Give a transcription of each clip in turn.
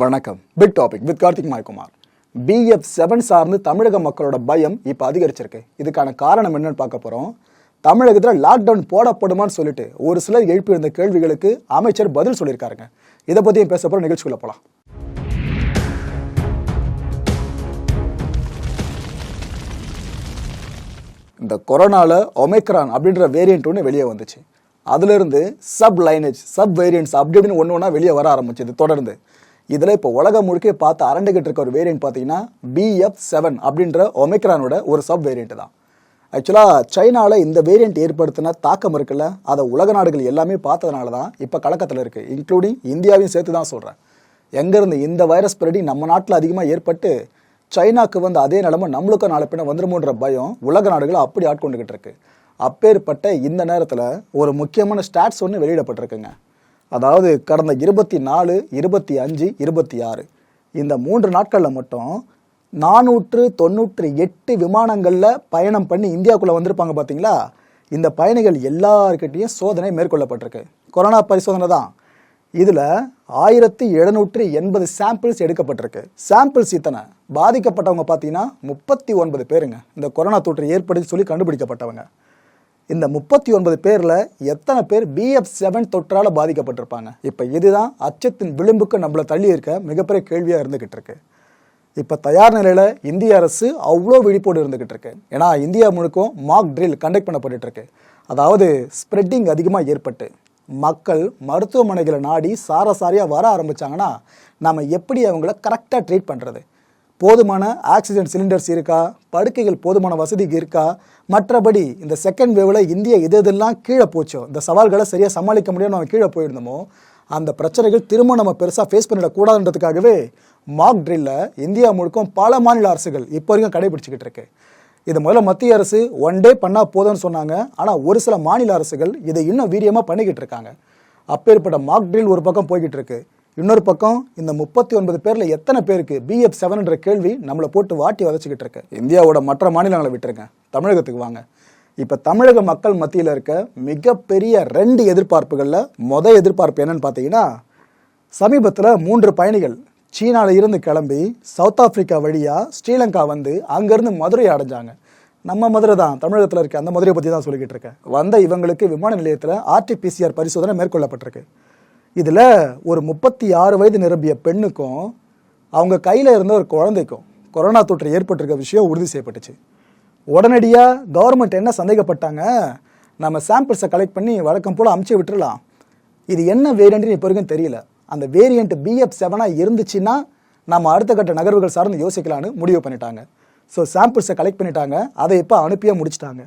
வணக்கம். Big topic with Karthik மாய்குமார். PF seven சார்ந்து தமிழக மக்களோட பயம் இப்போ அதிகரிச்சிருக்கு. இதுக்கான காரணம் என்னன்னு பார்க்க போகிறோம் தமிழகத்தில் லாக்டவுன் போடப்படுமான்னு சொல்லிட்டு ஒரு சிலர் எழுப்பியிருந்த கேள்விகளுக்கு அமைச்சர் பதில் சொல்லியிருக்காருங்க. இதை பற்றியும் பேச போகிற நிகழ்ச்சிக்குள்ள போகலாம் இந்த கொரோனாவில் ஒமேக்ரான் அப்படின்ற வேரியண்ட் ஒன்று வெளியே வந்துச்சு. அதுலேருந்து சப் லைனேஜ் சப் வேரியன்ட்ஸ் அப்படி இப்படின்னு ஒன்று ஒன்றா வெளியே வர ஆரம்பிச்சது தொடர்ந்து. இதில் இப்போ உலகம் முழுக்க பார்த்து அரண்டுகிட்டு இருக்க ஒரு வேரியன்ட் பார்த்தீங்கன்னா பிஎஃப் செவன் அப்படின்ற ஒமிக்ரானோட ஒரு சப் வேரியண்ட் தான். ஆக்சுவலாக சைனாவில் இந்த வேரியண்ட் ஏற்படுத்தின தாக்கம் இருக்குல்ல அதை உலக நாடுகள் எல்லாமே பார்த்ததுனால தான் இப்போ கலக்கத்தில் இருக்குது இன்க்ளூடிங் இந்தியாவையும் சேர்த்து தான் சொல்கிறேன் எங்கேருந்து இந்த வைரஸ் ஸ்ப்ரெடிங் நம்ம நாட்டில் அதிகமாக ஏற்பட்டு சைனாக்கு வந்து அதே நிலமை நம்மளுக்கும் நாளை பின்ன வந்துருமோன்ற பயம் உலக நாடுகளை அப்படி ஆட்கொண்டுகிட்டு இருக்கு. அப்பேற்பட்ட இந்த நேரத்தில் ஒரு முக்கியமான ஸ்டாட்ஸ் ஒன்று வெளியிடப்பட்டிருக்குங்க. அதாவது கடந்த இருபத்தி நாலு இருபத்தி அஞ்சு இருபத்தி ஆறு இந்த மூன்று நாட்களில் மட்டும் நானூற்று தொண்ணூற்று எட்டு விமானங்களில் பயணம் பண்ணி இந்தியாவுக்குள்ளே வந்திருப்பாங்க பார்த்தீங்களா இந்த பயணிகள் எல்லாருக்கிட்டையும் சோதனை மேற்கொள்ளப்பட்டிருக்கு. கொரோனா பரிசோதனை தான். இதில் ஆயிரத்தி எழுநூற்றி எண்பது சாம்பிள்ஸ் எடுக்கப்பட்டிருக்கு. சாம்பிள்ஸ் இத்தனை. பாதிக்கப்பட்டவங்க பார்த்தீங்கன்னா முப்பத்தி ஒன்பது பேருங்க. இந்த கொரோனா தொற்று ஏற்படுத்தி சொல்லி கண்டுபிடிக்கப்பட்டவங்க. இந்த முப்பத்தி ஒன்பது பேரில் எத்தனை பேர் பிஎஃப் செவன் தொற்றால் பாதிக்கப்பட்டிருப்பாங்க? இப்போ இதுதான் அச்சத்தின் விளிம்புக்கு நம்மளை தள்ளி இருக்க மிகப்பெரிய கேள்வியாக இருந்துக்கிட்டு இருக்கு. இப்போ தயார் நிலையில் இந்திய அரசு அவ்வளோ விழிப்போடு இருந்துகிட்டு இருக்கு. ஏன்னா இந்தியா முழுக்கும் மாக் ட்ரில் கண்டக்ட் பண்ணப்பட்டு இருக்கு. அதாவது ஸ்ப்ரெட்டிங் அதிகமாக ஏற்பட்டு மக்கள் மருத்துவமனைகளை நாடி சாரசாரியாக வர ஆரம்பிச்சாங்கன்னா நம்ம எப்படி அவங்கள கரெக்டாக ட்ரீட் பண்ணுறது போதுமான ஆக்சிஜன் சிலிண்டர்ஸ் இருக்கா? படுக்கைகள் போதுமான வசதி இருக்கா? மற்றபடி இந்த செகண்ட் வேவில் இந்தியா எது எதெல்லாம் கீழே போச்சோ இந்த சவால்களை சரியாக சமாளிக்க முடியாமல் நம்ம கீழே போயிருந்தோமோ அந்த பிரச்சனைகள் திரும்ப நம்ம பெருசாக ஃபேஸ் பண்ணிடக்கூடாதுன்றதுக்காகவே மாக் ட்ரில்ல இந்தியா முழுக்கும் பல மாநில அரசுகள் இப்போ வரைக்கும் கடைபிடிச்சிக்கிட்டு இருக்கு. இது முதல்ல மத்திய அரசு ஒன் டே பண்ணால் போதும்னு சொன்னாங்க. ஆனால் ஒரு சில மாநில அரசுகள் இதை இன்னும் வீரியமாக பண்ணிக்கிட்டு இருக்காங்க. அப்பேற்பட்ட மாக் ட்ரில் ஒரு பக்கம் போய்கிட்டு இருக்கு. இன்னொரு பக்கம் இந்த முப்பத்தி ஒன்பது பேரில் எத்தனை பேருக்கு பிஎஃப் செவன்ன்ற கேள்வி நம்மளை போட்டு வாட்டி வதச்சிக்கிட்டு இருக்கு. இந்தியாவோட மற்ற மாநிலங்களை விட்டுருங்க. தமிழகத்துக்கு வாங்க. இப்போ தமிழக மக்கள் மத்தியில் இருக்க மிகப்பெரிய ரெண்டு எதிர்பார்ப்புகளில் மொத எதிர்பார்ப்பு என்னன்னு பார்த்தீங்கன்னா சமீபத்தில் மூன்று பயணிகள் சீனாவில் இருந்து கிளம்பி சவுத் ஆப்பிரிக்கா வழியாக ஸ்ரீலங்கா வந்து அங்கேருந்து மதுரை அடைஞ்சாங்க. நம்ம மதுரை தான். தமிழகத்தில் இருக்க அந்த மதுரையை பற்றி தான் சொல்லிக்கிட்டு இருக்கேன். வந்த இவங்களுக்கு விமான நிலையத்தில் ஆர்டிபிசிஆர் பரிசோதனை மேற்கொள்ளப்பட்டிருக்கு. இதில் ஒரு முப்பத்தி ஆறு வயது நிரம்பிய பெண்ணுக்கும் அவங்க கையில் இருந்த ஒரு குழந்தைக்கும் கொரோனா தொற்று ஏற்பட்டிருக்க விஷயம் உறுதி செய்யப்பட்டுச்சு. உடனடியாக கவர்மெண்ட் என்ன சந்தேகப்பட்டாங்க? நம்ம சாம்பிள்ஸை கலெக்ட் பண்ணி வழக்கம் போல் அமுச்சு விட்டுறலாம். இது என்ன வேரியண்ட்னு இப்போ வரைக்கும் தெரியல. அந்த வேரியண்ட் பிஎஃப் செவனாக இருந்துச்சுன்னா நம்ம அடுத்த கட்ட நகர்வுகள் சார்ந்து யோசிக்கலான்னு முடிவு பண்ணிட்டாங்க. ஸோ சாம்பிள்ஸை கலெக்ட் பண்ணிட்டாங்க. அதை இப்போ அனுப்பியே முடிச்சிட்டாங்க.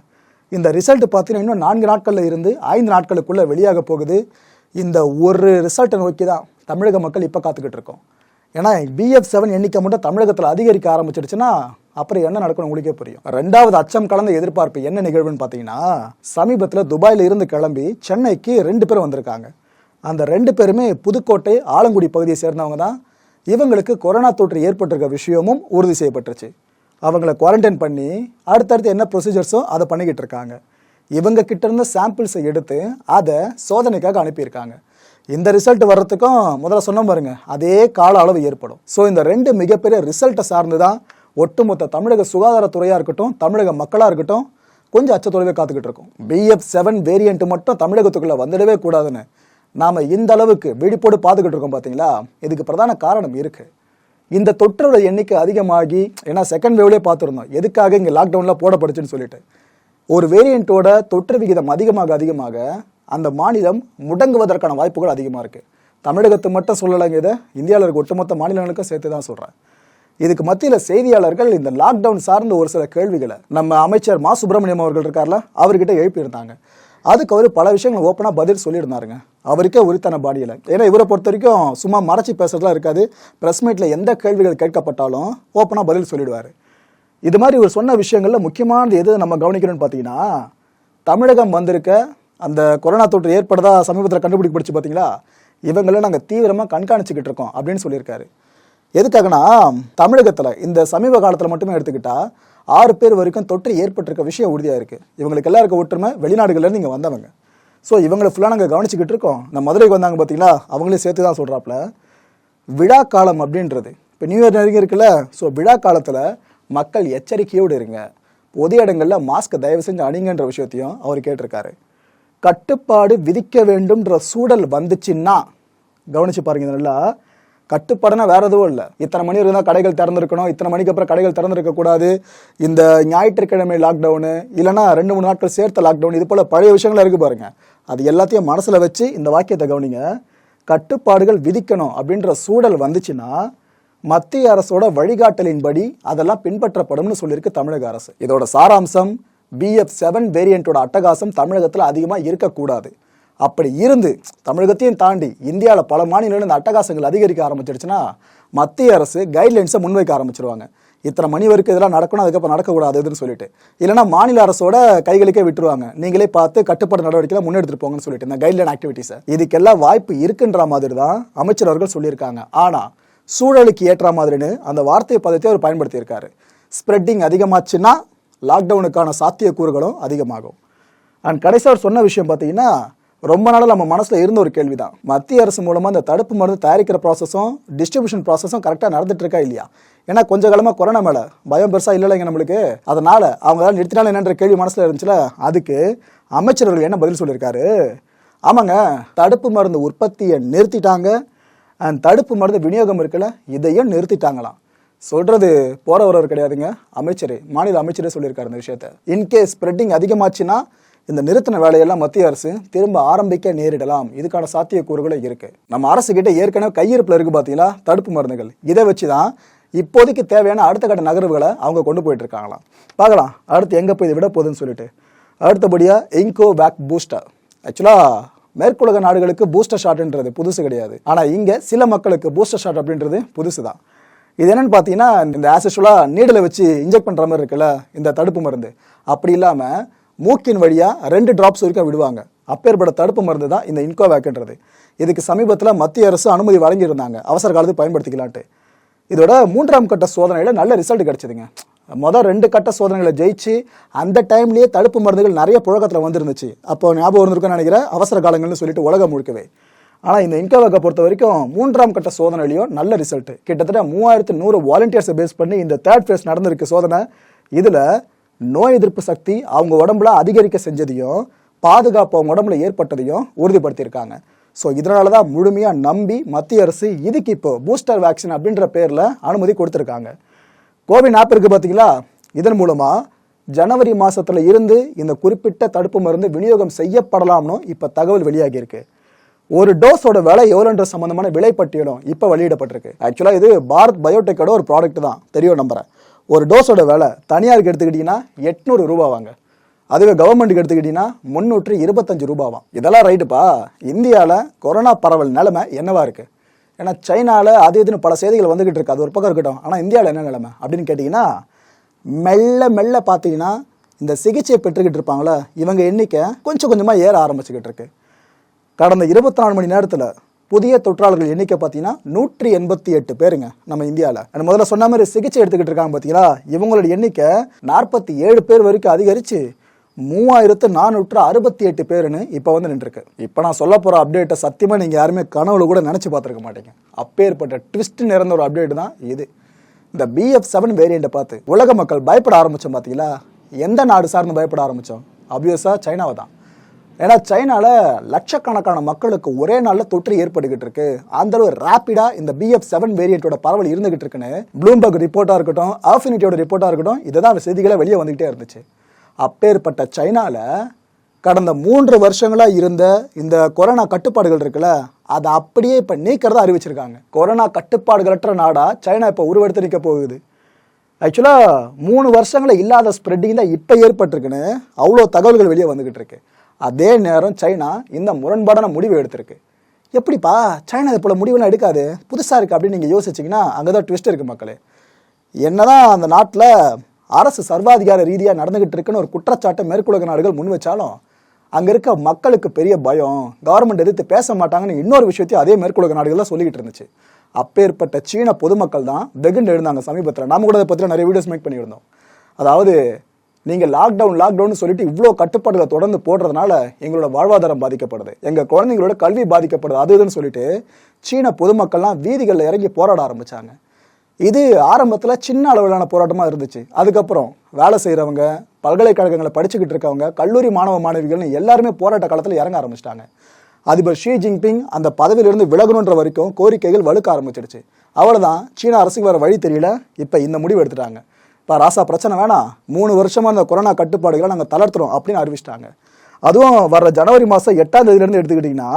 இந்த ரிசல்ட் பார்த்தீங்கன்னா இன்னும் நான்கு நாட்களில் இருந்து ஐந்து நாட்களுக்குள்ளே வெளியாக போகுது. இந்த ஒரு ரிசல்ட்டை நோக்கி தான் தமிழக மக்கள் இப்போ காத்துக்கிட்டு இருக்கோம். ஏன்னா பிஎஃப் செவன் எண்ணிக்கை மட்டும் தமிழகத்தில் அதிகரிக்க ஆரம்பிச்சிருச்சுன்னா அப்புறம் என்ன நடக்கும் உங்களுக்கே புரியும். ரெண்டாவது அச்சம் கலந்த எதிர்பார்ப்பு என்ன நிகழ்வுன்னு பார்த்தீங்கன்னா சமீபத்தில் துபாயில் இருந்து கிளம்பி சென்னைக்கு ரெண்டு பேர் வந்திருக்காங்க. அந்த ரெண்டு பேருமே புதுக்கோட்டை ஆலங்குடி பகுதியை சேர்ந்தவங்க தான். இவங்களுக்கு கொரோனா தொற்று ஏற்பட்டிருக்க விஷயமும் உறுதி செய்யப்பட்டுருச்சு. அவங்கள குவாரண்டைன் பண்ணி அடுத்தடுத்து என்ன ப்ரொசீஜர்ஸோ அதை பண்ணிக்கிட்டு இருக்காங்க. இவங்க கிட்ட இருந்த சாம்பிள்ஸை எடுத்து அதை சோதனைக்காக அனுப்பியிருக்காங்க. இந்த ரிசல்ட் வர்றதுக்கும் முதல்ல சொன்ன பாருங்க அதே கால அளவு ஏற்படும். ஸோ இந்த ரெண்டு மிகப்பெரிய ரிசல்ட்டை சார்ந்து தான் ஒட்டுமொத்த தமிழக சுகாதாரத்துறையாக இருக்கட்டும் தமிழக மக்களாக இருக்கட்டும் கொஞ்சம் அச்சத்தொலைவே காத்துக்கிட்டு இருக்கும். பிஎஃப் செவன் வேரியன்ட் மட்டும் தமிழகத்துக்குள்ளே வந்துடவே கூடாதுன்னு நாம் இந்த அளவுக்கு விழிப்போடு பார்த்துக்கிட்டு இருக்கோம் பார்த்தீங்களா இதுக்கு பிரதான காரணம் இருக்குது இந்த தொற்றோட எண்ணிக்கை அதிகமாகி ஏன்னா செகண்ட் வேவ்லேயே பார்த்துருந்தோம். எதுக்காக இங்கே லாக்டவுனில் போடப்படுச்சுன்னு சொல்லிட்டு. ஒரு வேரியண்ட்டோட தொற்று விகிதம் அதிகமாக அதிகமாக அந்த மாநிலம் முடங்குவதற்கான வாய்ப்புகள் அதிகமாக இருக்குது தமிழகத்தை மட்டும் சொல்லலைங்க இதை. இந்தியாவில் இருக்க ஒட்டுமொத்த மாநிலங்களுக்கும் சேர்த்து தான் சொல்கிறேன் இதுக்கு மத்தியில் செய்தியாளர்கள் இந்த லாக்டவுன் சார்ந்த ஒரு சில கேள்விகளை நம்ம அமைச்சர் மா சுப்பிரமணியம் அவர்கள் இருக்கார்ல அவர்கிட்ட எழுப்பியிருந்தாங்க. அதுக்கு அவர் பல விஷயங்கள் ஓப்பனாக பதில் சொல்லியிருந்தாருங்க. அவருக்கே உரித்தான பாடியில் ஏன்னா இவரை பொறுத்த வரைக்கும் சும்மா மறைச்சி பேசுறதுலாம் இருக்காது. ப்ரெஸ் மீட்டில் எந்த கேள்விகள் கேட்கப்பட்டாலும் ஓப்பனாக பதில் சொல்லிடுவார். இது மாதிரி இவர் சொன்ன விஷயங்களில் முக்கியமானது எது நம்ம கவனிக்கணும்னு பார்த்தீங்கன்னா தமிழகம் வந்திருக்க அந்த கொரோனா தொற்று ஏற்படுதா சமீபத்தில் கண்டுபிடிப்பிடிச்சு பார்த்தீங்களா? இவங்களை நாங்கள் தீவிரமாக கண்காணிச்சுக்கிட்டு இருக்கோம் அப்படின்னு சொல்லியிருக்காரு. எதுக்காகனா தமிழகத்தில் இந்த சமீப காலத்தில் மட்டுமே எடுத்துக்கிட்டால் ஆறு பேர் வரைக்கும் தொற்று ஏற்பட்டிருக்க விஷயம் உறுதியாக இருக்குது இவங்களுக்கு எல்லாருக்கும் ஒற்றுமை வெளிநாடுகள்லேருந்து இங்கே வந்தவங்க. ஸோ இவங்களை ஃபுல்லாக நாங்கள் கவனிச்சிக்கிட்டு இருக்கோம். நம்ம மதுரைக்கு வந்தாங்க பார்த்தீங்களா? அவங்களே சேர்த்து தான் சொல்கிறாப்புல விழா காலம் அப்படின்றது. இப்போ நியூ இயர் நெருங்கி இருக்குல்ல. ஸோ விழா காலத்தில் மக்கள் எச்சரிக்கையோடு இருங்க. பொது இடங்களில் மாஸ்க் தயவு செஞ்சு அணிங்கன்ற விஷயத்தையும் அவர் கேட்டிருக்காரு. கட்டுப்பாடு விதிக்க வேண்டும்ன்ற சூழல் வந்துச்சுன்னா கவனிச்சு பாருங்க நல்லா கட்டுப்பாடுனா வேற எதுவும் இல்லை. இத்தனை மணி இருந்தால் கடைகள் திறந்துருக்கணும் இத்தனை மணிக்கு அப்புறம் கடைகள் திறந்திருக்க கூடாது. இந்த ஞாயிற்றுக்கிழமை லாக்டவுனு இல்லைன்னா ரெண்டு மூணு நாட்கள் சேர்த்த லாக்டவுன் இது போல பழைய விஷயங்கள் இருக்கு பாருங்க. அது எல்லாத்தையும் மனசுல வச்சு இந்த வாக்கியத்தை கவனிங்க. கட்டுப்பாடுகள் விதிக்கணும் அப்படின்ற சூழல் வந்துச்சுன்னா மத்திய அரசோட வழிகாட்டலின்படி அதெல்லாம் பின்பற்றப்படும்னு சொல்லியிருக்கு தமிழக அரசு. இதோட சாராம்சம் பிஎஃப் செவன் வேரியண்ட்டோட அட்டகாசம் தமிழகத்தில் அதிகமாக இருக்கக்கூடாது. அப்படி இருந்து தமிழகத்தையும் தாண்டி இந்தியாவில் பல மாநிலங்களில் இந்த அட்டகாசங்கள் அதிகரிக்க ஆரம்பிச்சிடுச்சுன்னா மத்திய அரசு கைட்லைன்ஸை முன்வைக்க ஆரம்பிச்சிருவாங்க. இத்தனை மணி வரைக்கும் இதெல்லாம் நடக்கணும் அதுக்கப்புறம் நடக்கக்கூடாதுன்னு சொல்லிட்டு. இல்லைன்னா மாநில அரசோட கைகளுக்கே விட்டுருவாங்க. நீங்களே பார்த்து கட்டுப்பாடு நடவடிக்கைலாம் முன்னெடுத்துட்டு போங்கன்னு சொல்லிட்டு இந்த கைட்லைன் ஆக்டிவிட்டீஸை இதுக்கெல்லாம் வாய்ப்பு இருக்குன்ற மாதிரி தான் அமைச்சர் அவர்கள் சொல்லியிருக்காங்க. ஆனால் சூழலுக்கு ஏற்ற மாதிரின்னு அந்த வார்த்தை பதத்தை அவர் பயன்படுத்தியிருக்காரு. ஸ்ப்ரெட்டிங் அதிகமாச்சுன்னா லாக்டவுனுக்கான சாத்தியக்கூறுகளும் அதிகமாகும். அண்ட் கடைசி அவர் சொன்ன விஷயம் பார்த்தீங்கன்னா ரொம்ப நாளாக நம்ம மனசில் இருந்த ஒரு கேள்வி தான் மத்திய அரசு மூலமாக இந்த தடுப்பு மருந்து தயாரிக்கிற ப்ராசஸும் டிஸ்ட்ரிபியூஷன் ப்ராசஸும் கரெக்டாக நடந்துட்டு இருக்கா இல்லையா? ஏன்னா கொஞ்ச காலமாக கொரோனா மேலே பயம் பெருசாக இல்லைங்க நம்மளுக்கு. அதனால் அவங்க நிறுத்தினால நிறுத்தினாலும் என்னன்ற கேள்வி மனசில் இருந்துச்சுல அதுக்கு அமைச்சர்கள் என்ன பதில் சொல்லியிருக்காரு? ஆமாங்க தடுப்பு மருந்து உற்பத்தியை நிறுத்திட்டாங்க. அண்ட் தடுப்பு மருந்து விநியோகம் இருக்குல்ல இதையும் நிறுத்திட்டாங்களாம். சொல்றது போற வரவர் கிடையாதுங்க. அமைச்சர் மாநில அமைச்சரே சொல்லியிருக்காரு இந்த விஷயத்த. இன்கேஸ் ஸ்ப்ரெட்டிங் அதிகமாச்சுன்னா இந்த நிறுத்தின வேலையெல்லாம் மத்திய அரசு திரும்ப ஆரம்பிக்க நேரிடலாம். இதுக்கான சாத்தியக்கூறுகளும் இருக்கு. நம்ம அரசு கிட்ட ஏற்கனவே கையிருப்புல இருக்கு பாத்தீங்களா தடுப்பு மருந்துகள். இதை வச்சு தான் இப்போதைக்கு தேவையான அடுத்த கட்ட நகர்வுகளை அவங்க கொண்டு போயிட்டு இருக்காங்களாம் பார்க்கலாம் அடுத்து எங்க போய் இதை விட போகுதுன்னு சொல்லிட்டு. அடுத்தபடியா இன்கோ பேக் பூஸ்டர் ஆக்சுவலா மேற்குலக நாடுகளுக்கு பூஸ்டர் ஷாட்ன்றது புதுசு கிடையாது. ஆனால் இங்கே சில மக்களுக்கு பூஸ்டர் ஷாட் அப்படின்றது புதுசு தான் இது என்னன்னு பார்த்தீங்கன்னா இந்த ஆசிஷுவலாக நீடலை வச்சு இன்ஜெக்ட் பண்ணுற மாதிரி இருக்குல்ல இந்த தடுப்பு மருந்து. அப்படி இல்லாமல் மூக்கின் வழியாக ரெண்டு டிராப்ஸ் வரைக்கும் விடுவாங்க. அப்பேற்பட தடுப்பு மருந்து தான் இந்த இன்கோவேக்ன்றது இதுக்கு சமீபத்தில் மத்திய அரசு அனுமதி வழங்கியிருந்தாங்க. அவசர காலத்துக்கு பயன்படுத்திக்கலான்ட்டு. இதோட மூன்றாம் கட்ட சோதனையில் நல்ல ரிசல்ட் கிடச்சிதுங்க. மொதல் ரெண்டு கட்ட சோதனைகளை ஜெயிச்சு அந்த டைம்லேயே தடுப்பு மருந்துகள் நிறைய புழக்கத்தில் வந்துருந்துச்சு. அப்போ ஞாபகம் இருந்திருக்குன்னு நினைக்கிறேன். அவசர காலங்கள்னு சொல்லிட்டு உலகம் முழுக்கவே. ஆனால் இந்த இன்கோவேக்கை பொறுத்த வரைக்கும் மூன்றாம் கட்ட சோதனையிலையும் நல்ல ரிசல்ட் கிட்டத்தட்ட மூவாயிரத்து நூறு வாலண்டியர்ஸை பேஸ் பண்ணி இந்த தேர்ட் ஃபேஸ் நடந்திருக்கு சோதனை. இதில் நோய் எதிர்ப்பு சக்தி அவங்க உடம்புல அதிகரிக்க செஞ்சதையும் பாதுகாப்பு அவங்க உடம்புல ஏற்பட்டதையும் உறுதிப்படுத்தியிருக்காங்க. ஸோ இதனால தான் முழுமையாக நம்பி மத்திய அரசு இதுக்கு இப்போ பூஸ்டர் வேக்சின் அப்படின்ற பேரில் அனுமதி கொடுத்துருக்காங்க. கோவின் ஆப் இருக்கு பார்த்தீங்களா இதன் மூலமாக ஜனவரி மாசத்துல இருந்து இந்த குறிப்பிட்ட தடுப்பு மருந்து விநியோகம் செய்யப்படலாம்னு இப்போ தகவல் வெளியாகி இருக்கு ஒரு டோஸோட விலை எவ்வளோன்ற சம்பந்தமான விலைப்பட்டியலும் இப்போ வெளியிடப்பட்டிருக்கு. ஆக்சுவலாக இது பாரத் பயோடெக்கோட ஒரு ப்ராடக்ட் தான். தெரியும் நம்புறேன். ஒரு டோஸோட விலை தனியாருக்கு எடுத்துக்கிட்டிங்கன்னா எட்நூறு ரூபாவாங்க அதுவே கவர்மெண்ட்டுக்கு எடுத்துக்கிட்டிங்கன்னா முந்நூற்று இருபத்தஞ்சு ரூபாவாம் இதெல்லாம் ரைட்டுப்பா இந்தியாவில் கொரோனா பரவல் நிலைமை என்னவா இருக்குது ஏன்னா சைனாவில் அது இதுன்னு பல செய்திகள் வந்துகிட்டு இருக்கு. அது ஒரு பக்கம் இருக்கட்டும். ஆனால் இந்தியாவில் என்ன நிலைமை? அப்படின்னு கேட்டிங்கன்னா மெல்ல மெல்ல பார்த்தீங்கன்னா இந்த சிகிச்சை பெற்றுக்கிட்டு இருப்பாங்களே இவங்க எண்ணிக்கை கொஞ்சம் கொஞ்சமாக ஏற ஆரம்பிச்சுக்கிட்டு இருக்கு. கடந்த இருபத்தி நாலு மணி நேரத்தில் புதிய தொற்றாளர்கள் எண்ணிக்கை பார்த்தீங்கன்னா நூற்றி எண்பத்தி எட்டு பேருங்க நம்ம இந்தியாவில். முதல்ல சொன்ன மாதிரி சிகிச்சை எடுத்துக்கிட்டு இருக்காங்க பார்த்தீங்களா? இவங்களோட எண்ணிக்கை நாற்பத்தி ஏழு பேர் வரைக்கும் அதிகரித்து மூவாயிரத்து நானூற்று அறுபத்தி எட்டு பேருன்னு இப்போ வந்து நின்றுருக்கு. இப்போ நான் சொல்ல போகிற அப்டேட்டை சத்தியமாக நீங்கள் யாருமே கனவுல கூட நினச்சி பார்த்துருக்க மாட்டீங்க. அப்பேற்பட்ட ட்விஸ்ட் நிறைந்த ஒரு அப்டேட் தான் இது. இந்த பிஎஃப் செவன் வேரியண்ட்டை பார்த்து உலக மக்கள் பயப்பட ஆரம்பித்தோம் பார்த்தீங்களா எந்த நாடு சார்ந்து பயப்பட ஆரம்பித்தோம் அப்வியஸாக சைனாவை தான். ஏன்னா சைனாவில் லட்சக்கணக்கான மக்களுக்கு ஒரே நாளில் தொற்று ஏற்பட்டுக்கிட்டு இருக்கு. அந்த அளவு இந்த பிஎஃப் செவன் வேரியண்ட்டோட பரவல் இருந்துகிட்டு இருக்குன்னு ப்ளூம்பர்க் ரிப்போர்ட்டாக இருக்கட்டும் ஆஃபினிட்டியோட ரிப்போர்ட்டாக இருக்கட்டும் இதுதான் செய்திகளை வெளியே வந்துகிட்டே இருந்துச்சு. அப்பேற்பட்ட சைனாவில் கடந்த மூன்று வருஷங்களாக இருந்த இந்த கொரோனா கட்டுப்பாடுகள் இருக்குல்ல அதை அப்படியே இப்போ நீக்கிறத அறிவிச்சிருக்காங்க. கொரோனா கட்டுப்பாடுகளற்ற நாடாக சைனா இப்போ உருவெடுத்து நிற்க போகுது ஆக்சுவலாக மூணு வருஷங்களில் இல்லாத ஸ்ப்ரெட்டிங் தான் இப்போ ஏற்பட்டிருக்குன்னு அவ்வளோ தகவல்கள் வெளியே வந்துக்கிட்டு இருக்கு. அதே நேரம் சைனா இந்த முரண்பாடான முடிவு எடுத்திருக்கு. எப்படிப்பா சைனா இது முடிவுலாம் முடிவெல்லாம் எடுக்காது? புதுசாக இருக்குது அப்படின்னு நீங்கள் யோசிச்சிங்கன்னா அங்கே தான் ட்விஸ்ட் இருக்குது மக்களே. என்னதான் அந்த நாட்டில் அரசு சர்வாதிகார ரீதியாக நடந்துகிட்டு இருக்குன்னு ஒரு குற்றச்சாட்டை மேற்குலக நாடுகள் முன் வச்சாலும் அங்கே இருக்க மக்களுக்கு பெரிய பயம் கவர்மெண்ட் எதிர்த்து பேச மாட்டாங்கன்னு இன்னொரு விஷயத்தையும் அதே மேற்குலக நாடுகள்லாம் சொல்லிக்கிட்டு இருந்துச்சு. அப்பேற்பட்ட சீன பொதுமக்கள் தான் வெகுண்டு எழுந்தாங்க சமீபத்தில். நாம கூட அதை பற்றி நிறைய வீடியோஸ் மேக் பண்ணியிருந்தோம். அதாவது நீங்கள் லாக்டவுன் லாக்டவுன் சொல்லிட்டு இவ்வளோ கட்டுப்பாடுகளை தொடர்ந்து போடுறதுனால எங்களோட வாழ்வாதாரம் பாதிக்கப்படுது. எங்கள் குழந்தைங்களோட கல்வி பாதிக்கப்படுது. அது இதுன்னு சொல்லிட்டு சீன பொதுமக்கள்லாம் வீதிகளில் இறங்கி போராட ஆரம்பித்தாங்க இது ஆரம்பத்தில் சின்ன அளவிலான போராட்டமாக இருந்துச்சு. அதுக்கப்புறம் வேலை செய்கிறவங்க பல்கலைக்கழகங்களை படிச்சுக்கிட்டு இருக்கவங்க கல்லூரி மாணவ மாணவிகள்னு எல்லாருமே போராட்ட காலத்தில் இறங்க ஆரம்பிச்சிட்டாங்க. அதிபர் ஷி ஜின்பிங் அந்த பதவியிலிருந்து விலகணுன்ற வரைக்கும் கோரிக்கைகள் வலுக்க ஆரம்பிச்சிடுச்சு. அவ்வளோதான் சீனா அரசுக்கு வர வழி தெரியல. இப்போ இந்த முடிவு எடுத்துட்டாங்க. இப்போ ராசா பிரச்சனை வேணாம் மூணு வருஷமாக அந்த கொரோனா கட்டுப்பாடுகளை நாங்கள் தளர்த்துறோம் அப்படின்னு அறிவிச்சிட்டாங்க. அதுவும் வர்ற ஜனவரி மாதம் எட்டாம் தேதியிலேருந்து எடுத்துக்கிட்டிங்கன்னா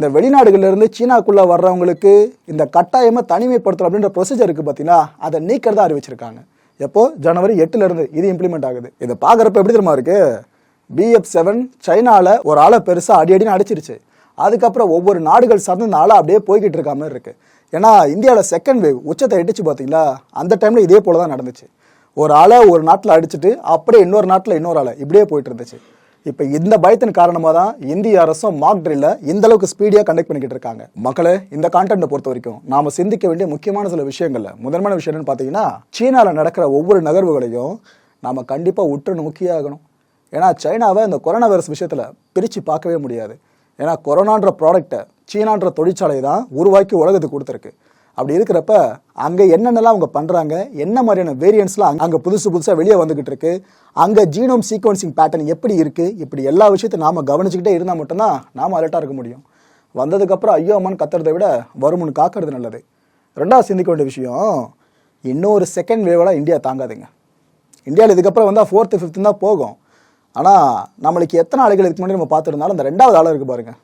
இந்த வெளிநாடுகளிலிருந்து சீனாக்குள்ளே வர்றவங்களுக்கு இந்த கட்டாயமாக தனிமைப்படுத்தல் அப்படின்ற ப்ரொசீஜர் இருக்குது பார்த்தீங்கன்னா அதை நீக்கிறதா அறிவிச்சிருக்காங்க. எப்போ? ஜனவரி எட்டுலேருந்து இது இம்ப்ளிமெண்ட் ஆகுது. இதை பார்க்குறப்ப எப்படி தெரியுமா இருக்கு? பிஎஃப் செவன் சைனாவில் ஒரு ஆளை பெருசாக அடி அடின்னு அடிச்சிருச்சு. அதுக்கப்புறம் ஒவ்வொரு நாடுகள் சார்ந்து இந்த ஆளா அப்படியே போய்கிட்டு இருக்க மாதிரி இருக்குது ஏன்னா இந்தியாவில் செகண்ட் வேவ் உச்சத்தை எட்டுச்சு பார்த்தீங்களா அந்த டைமில் இதே போல தான் நடந்துச்சு. ஒரு ஆளை ஒரு நாட்டில் அடிச்சுட்டு அப்படியே இன்னொரு நாட்டில் இன்னொரு ஆளை இப்படியே போயிட்டு இருந்துச்சு. இப்போ இந்த பயத்தின் காரணமாக தான் இந்திய அரசும் மாக் ட்ரில்ல இந்த அளவுக்கு ஸ்பீடியாக கண்டக்ட் பண்ணிக்கிட்டு இருக்காங்க. மக்களை இந்த கான்டென்ட்டை பொறுத்த வரைக்கும் நாம சிந்திக்க வேண்டிய முக்கியமான சில விஷயங்கள்ல முதன்மையான விஷயம் என்னன்னு பார்த்தீங்கன்னா சீனாவில் நடக்கிற ஒவ்வொரு நகர்வுகளையும் நாம கண்டிப்பாக உற்று நோக்கியே ஆகணும். ஏன்னா சைனாவை இந்த கொரோனா வைரஸ் விஷயத்தில் பிரித்து பார்க்கவே முடியாது. ஏன்னா கொரோனான்ற ப்ராடக்ட்டை சீனான்ற தொழிற்சாலை தான் உருவாக்கி உலகத்துக்கு கொடுத்துருக்கு. அப்படி இருக்கிறப்ப அங்கே என்னென்னலாம் அவங்க பண்ணுறாங்க என்ன மாதிரியான வேரியன்ஸ்லாம் அங்கே புதுசு புதுசாக வெளியே வந்துக்கிட்டு இருக்கு அங்கே ஜீனோம் சீக்வன்சிங் பேட்டர்ன் எப்படி இருக்குது இப்படி எல்லா விஷயத்தையும் நாம் கவனிச்சுக்கிட்டே இருந்தால் மட்டும்தான் நாம் அலர்ட்டாக இருக்க முடியும். வந்ததுக்கப்புறம் ஐயோ அம்மான்னு கத்துறதை விட வருமுன்னு காக்கிறது நல்லது. ரெண்டாவது சிந்திக்க வேண்டிய விஷயம் இன்னொரு செகண்ட் வேவெல்லாம் இந்தியா தாங்காதுங்க. இந்தியாவில் இதுக்கப்புறம் வந்தால் ஃபோர்த்து ஃபிஃப்த்து தான் போகும். ஆனால் நம்மளுக்கு எத்தனை அலைகள் இதுக்கு முன்னாடி நம்ம பார்த்துருந்தாலும் அந்த ரெண்டாவது அளவு இருக்குது பாருங்கள்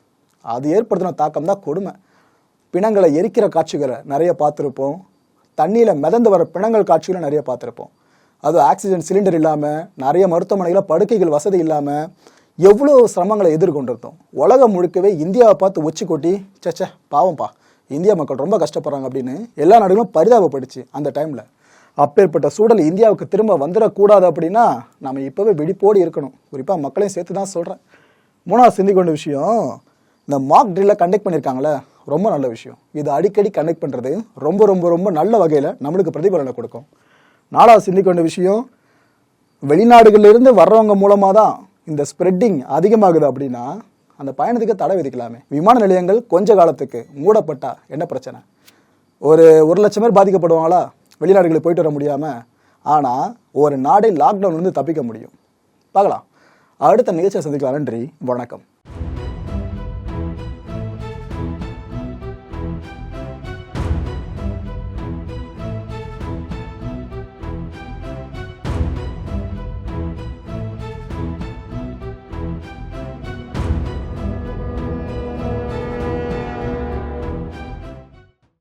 அது ஏற்படுத்தின தாக்கம் தான் கொடுமை. பிணங்களை எரிக்கிற காட்சிகளை நிறைய பார்த்துருப்போம். தண்ணியில் மிதந்து வர பிணங்கள் காட்சிகளை நிறைய பார்த்துருப்போம். அது ஆக்சிஜன் சிலிண்டர் இல்லாமல் நிறைய மருத்துவமனைகளில் படுக்கைகள் வசதி இல்லாமல் எவ்வளோ சிரமங்களை எதிர்கொண்டிருந்தோம். உலகம் முழுக்கவே இந்தியாவை பார்த்து ஒச்சு கொட்டி சச்சே பாவம்ப்பா இந்தியா மக்கள் ரொம்ப கஷ்டப்படுறாங்க அப்படின்னு எல்லா நாடுகளும் பரிதாபப்படுச்சு அந்த டைமில் அப்பேற்பட்ட சூழல் இந்தியாவுக்கு திரும்ப வந்துடக்கூடாது அப்படின்னா நம்ம இப்போவே வெடிப்போடு இருக்கணும். குறிப்பாக மக்களையும் சேர்த்து தான் சொல்கிறேன் மூணாவது சிந்திக்கொண்ட விஷயம் இந்த மாக் ட்ரில்லை கண்டக்ட் பண்ணியிருக்காங்களே ரொம்ப நல்ல விஷயம். இது அடிக்கடி கனெக்ட் பண்ணுறது ரொம்ப ரொம்ப ரொம்ப நல்ல வகையில் நம்மளுக்கு பிரதிபலனை கொடுக்கும். நாலாவது சிந்திக்க வேண்டிய விஷயம் வெளிநாடுகளிலிருந்து வர்றவங்க மூலமாக தான் இந்த ஸ்ப்ரெட்டிங் அதிகமாகுது அப்படின்னா அந்த பயணத்துக்கு தடை விதிக்கலாமே. விமான நிலையங்கள் கொஞ்ச காலத்துக்கு மூடப்பட்டா என்ன பிரச்சனை? ஒரு ஒரு லட்சம் பேர் பாதிக்கப்படுவாங்களா? வெளிநாடுகளுக்கு போயிட்டு வர முடியாமல் ஆனால் ஒரு நாடே லாக்டவுன்லேருந்து தப்பிக்க முடியும். பார்க்கலாம். அடுத்த நிகழ்ச்சியை சந்திக்கலாம். நன்றி. வணக்கம்.